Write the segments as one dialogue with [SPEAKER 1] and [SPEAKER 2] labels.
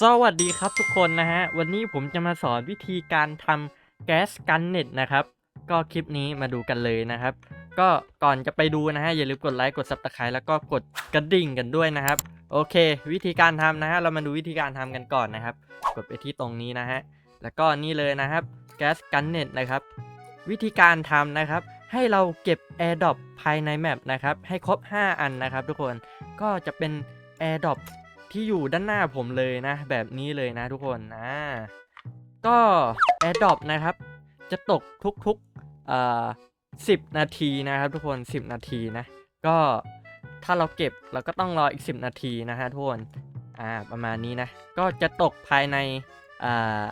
[SPEAKER 1] สวัสดีครับทุกคนนะฮะ วันนี้ผมจะมาสอนวิธีการทำแก๊สกันเน็ตนะครับ ก็คลิปนี้มาดูกันเลยนะครับ ก็ก่อนจะไปดูนะฮะ อย่าลืมกดไลค์กด subscribe แล้วก็กดกระดิ่งกันด้วยนะครับ โอเค วิธีการทำนะฮะ เรามาดูวิธีการทำกันก่อนนะครับ กดไปที่ตรงนี้นะฮะ แล้วก็นี่เลยนะครับแก๊สกันเน็ตนะครับ วิธีการทำนะครับ ให้เราเก็บ AirDrop ภายในแมปนะครับ ให้ครบ 5 อันนะครับ ทุกคนก็จะเป็น AirDrop ที่อยู่ด้านหน้าผมเลยนะ แบบนี้เลยนะทุกคนนะก็ AirDrop นะครับ จะตกทุกๆเอ่อ10 นาทีนะครับ ทุกคน 10 นาทีนะ ก็ถ้าเราเก็บเราก็ต้องรออีก 10 นาทีนะฮะทุกคนอ่าประมาณนี้นะ ก็จะตกภายในอ่า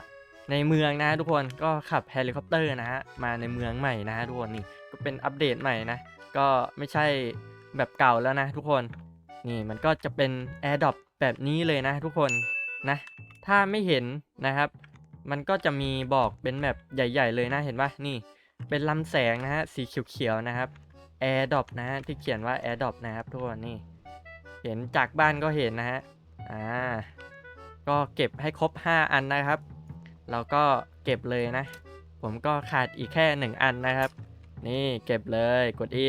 [SPEAKER 1] ในเมืองนะทุกคนก็ขับเฮลิคอปเตอร์นะฮะมาในเมืองใหม่นะฮะทุกคนนี่ก็เป็นอัปเดตใหม่นะ ก็ไม่ใช่แบบเก่าแล้วนะทุกคนนี่มันก็จะเป็น AirDrop แบบนี้เลยนะทุกคนนะ ถ้าไม่เห็นนะครับ มันก็จะมีบอกเป็นแบบใหญ่ ๆ เลยนะเห็นปะนี่ เป็นลำแสงนะฮะสีเขียวๆนะครับ AirDrop นะฮะที่เขียนว่า AirDrop นะครับทุกคนนี่ เห็นจากบ้านก็เห็นนะฮะอ่าก็เก็บให้ครบ 5 อันนะครับ เราก็เก็บเลยนะ ผมก็ขาดอีกแค่ 1 อันนะครับ นี่เก็บเลยกด E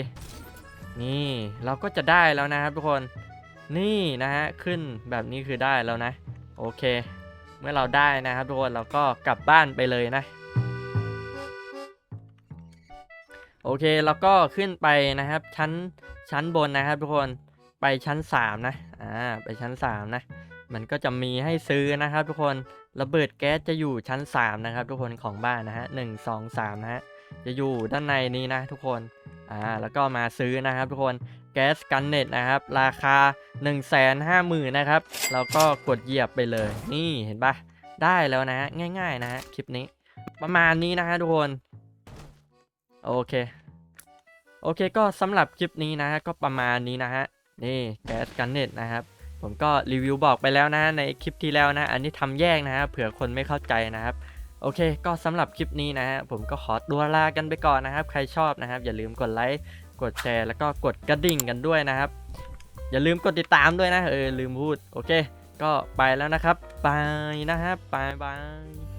[SPEAKER 1] นี่เราก็จะได้แล้วนะครับทุกคน นี่นะฮะขึ้นแบบนี้คือได้แล้วนะ โอเค เมื่อเราได้นะครับทุกคนเราก็กลับบ้านไปเลยนะ โอเคแล้วก็ขึ้นไปนะครับชั้นชั้นบนนะครับทุกคนไปชั้น 3 นะอ่าไปชั้น 3 นะ มันก็จะมีให้ซื้อนะครับ ทุกคนระเบิดแก๊สจะอยู่ชั้น 3 นะครับ ทุกคนของบ้านนะฮะหนึ่งสองสามนะฮะจะอยู่ด้านในนี้นะทุกคนอ่าแล้วก็มาซื้อนะครับ ทุกคน แก๊สกันเน็ตนะครับ ราคา 1 5 0 0 0 0นะครับเราก็กดเหยียบไปเลย นี่เห็นปะได้แล้วนะฮะง่าย ๆ นะฮะคลิปนี้ ประมาณนี้นะฮะทุกคน โอเค โอเคก็สำหรับคลิปนี้นะฮะก็ประมาณนี้นะฮะนี่แก๊สกันเน็ตนะครับ ผมก็รีวิวบอกไปแล้วนะในคลิปที่แล้วนะ อันนี้ทำแยกนะฮะเผื่อคนไม่เข้าใจนะครับโอเค ก็สำหรับคลิปนี้นะฮะ ผมก็ขอตัวลากันไปก่อนนะครับ ใครชอบนะครับ อย่าลืมกดไลค์ กดแชร์แล้วก็กดกระดิ่งกันด้วยนะครับ อย่าลืมกดติดตามด้วยนะเออลืมพูดโอเค ก็ไปแล้วนะครับบายนะครับบายบาย